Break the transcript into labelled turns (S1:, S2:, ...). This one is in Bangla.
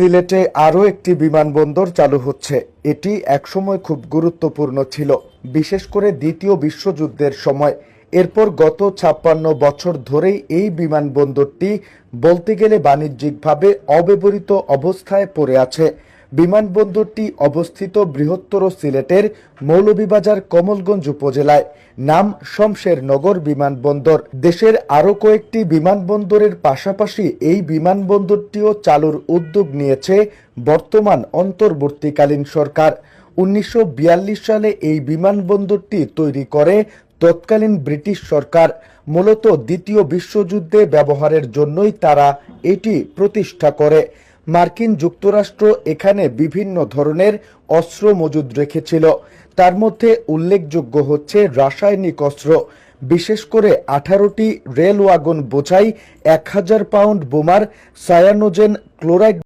S1: সিলেটে আরও একটি বিমানবন্দর চালু হচ্ছে। এটি একসময় খুব গুরুত্বপূর্ণ ছিল, বিশেষ করে দ্বিতীয় বিশ্বযুদ্ধের সময়। এরপর গত ছাপ্পান্ন বছর ধরেই এই বিমানবন্দরটি বলতে গেলে বাণিজ্যিকভাবে অব্যবহৃত অবস্থায় পড়ে আছে। বিমানবন্দরটি অবস্থিত বৃহত্তর সিলেটের মৌলভীবাজার কমলগঞ্জ উপজেলায়। নাম শমশেরনগর বিমানবন্দর। দেশের আরও কয়েকটি বিমানবন্দরের পাশাপাশি এই বিমানবন্দরটিও চালুর উদ্যোগ নিয়েছে বর্তমান অন্তর্বর্তীকালীন সরকার। উনিশশো বিয়াল্লিশ সালে এই বিমানবন্দরটি তৈরি করে তৎকালীন ব্রিটিশ সরকার। মূলত দ্বিতীয় বিশ্বযুদ্ধে ব্যবহারের জন্যই তারা এটি প্রতিষ্ঠা করে। মার্কিন যুক্তরাষ্ট্র এখানে বিভিন্ন ধরনের অস্ত্র মজুদ রেখেছিল। তার মধ্যে উল্লেখযোগ্য হচ্ছে রাসায়নিক অস্ত্র। বিশেষ করে আঠারোটি রেল ওয়াগন বোঝাই এক হাজার পাউন্ড বোমার সায়ানোজেন ক্লোরাইড